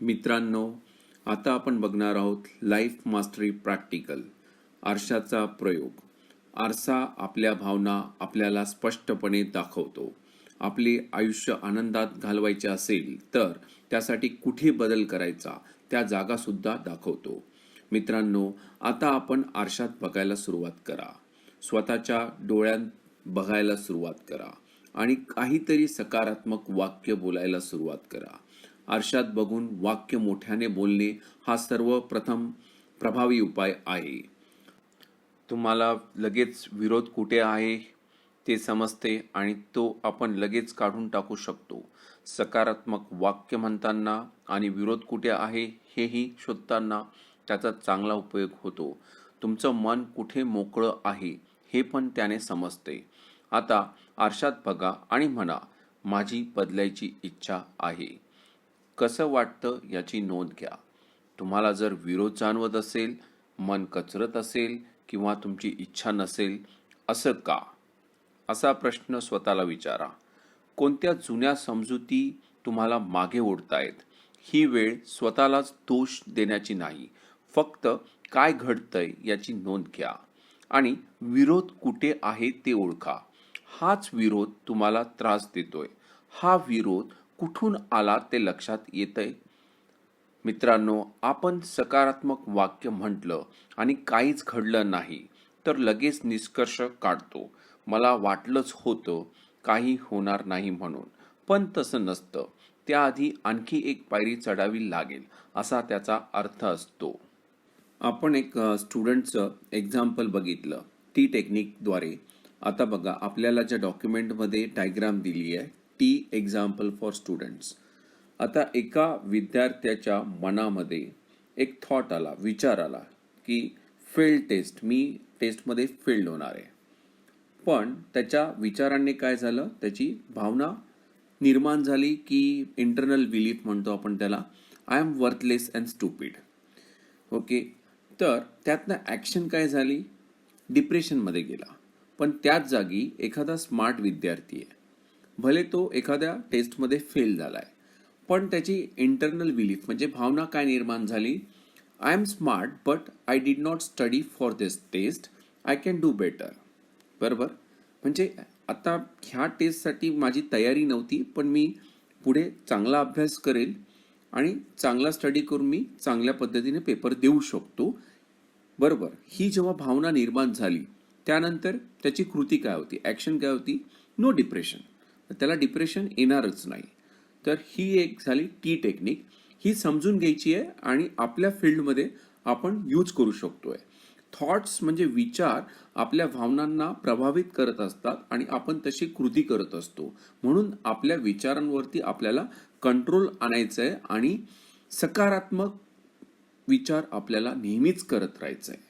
मित्रांनो आता आपण बघणार आहोत लाईफ मास्टरी प्रॅक्टिकल आरशाचा प्रयोग. आरसा आपल्या भावना आपल्याला स्पष्टपणे दाखवतो. आपले आयुष्य आनंदात घालवायचे असेल तर त्यासाठी कुठे बदल करायचा त्या जागा सुद्धा दाखवतो. मित्रांनो आता आपण आरशात बघायला सुरुवात करा. स्वतःच्या डोळ्यात बघायला सुरुवात करा आणि काहीतरी सकारात्मक वाक्य बोलायला सुरुवात करा. आरशात बघून वाक्य मोठ्याने बोलणे हा सर्वप्रथम प्रभावी उपाय आहे. तुम्हाला लगेच विरोध कुठे आहे ते समजते आणि तो आपण लगेच काढून टाकू शकतो. सकारात्मक वाक्य म्हणताना आणि विरोध कुठे आहे हेही शोधताना त्याचा चांगला उपयोग होतो. तुमचं मन कुठे मोकळं आहे हे पण त्याने समजते. आता आरशात बघा आणि म्हणा माझी बदलायची इच्छा आहे. कसं वाटतं याची नोंद घ्या. तुम्हाला जर विरोध जाणवत असेल मन कचरत असेल किंवा तुमची इच्छा नसेल असं का? असा प्रश्न स्वतःला विचारा. कोणत्या जुन्या समजुती तुम्हाला मागे ओढतायत? ही वेळ स्वतःलाच दोष देण्याची नाही. फक्त काय घडतंय याची नोंद घ्या. आणि विरोध कुठे आहे ते ओळखा. हाच विरोध तुम्हाला त्रास देतोय. हा विरोध कुठून आला ते लक्षात येतंय? मित्रांनो आपण सकारात्मक वाक्य म्हटलं आणि काहीच घडलं नाही तर लगेच निष्कर्ष काढतो. मला वाटलंच होतं काही होणार नाही म्हणून पण तसं नसतं. त्याआधी आणखी एक पायरी चढावी लागेल असा त्याचा अर्थ असतो. आपण एक स्टुडंटचं एक्झाम्पल बघितलं टी टेक्निकद्वारे. आता बघा आपल्याला ज्या डॉक्युमेंटमध्ये डायग्राम दिली आहे टी एक्झाम्पल फॉर स्टुडंट्स आता एका विद्यार्थ्याच्या मनामध्ये एक थॉट आला विचार आला की फेल टेस्ट मी टेस्टमध्ये फेल्ड होणार आहे. पण त्याच्या विचारांनी काय झालं? त्याची भावना निर्माण झाली की इंटरनल बिलीफ म्हणतो आपण त्याला I am worthless and stupid okay तर त्यातनं ॲक्शन काय झाली? डिप्रेशनमध्ये गेला. पण त्याच जागी एखादा स्मार्ट विद्यार्थी आहे. भले तो एखाद्या टेस्टमध्ये फेल झाला आहे पण त्याची इंटरनल बिलीफ म्हणजे भावना काय निर्माण झाली? I am smart but I did not study for this test I can do better बरोबर? म्हणजे आता ह्या टेस्टसाठी माझी तयारी नव्हती पण मी पुढे चांगला अभ्यास करेल आणि चांगला स्टडी करून मी चांगल्या पद्धतीने पेपर देऊ शकतो. बरोबर? ही जेव्हा भावना निर्माण झाली त्यानंतर त्याची कृती काय होती? ॲक्शन काय होती? नो डिप्रेशन त्याला डिप्रेशन येणारच नाही. तर ही एक झाली टी टेक्निक ही समजून घ्यायची आहे आणि आपल्या फील्डमध्ये आपण यूज करू शकतोय. थॉट्स म्हणजे विचार आपल्या भावनांना प्रभावित करत असतात आणि आपण तशी कृती करत असतो. म्हणून आपल्या विचारांवरती आपल्याला कंट्रोल आणायचं आहे आणि सकारात्मक विचार आपल्याला नेहमीच करत राहायचं आहे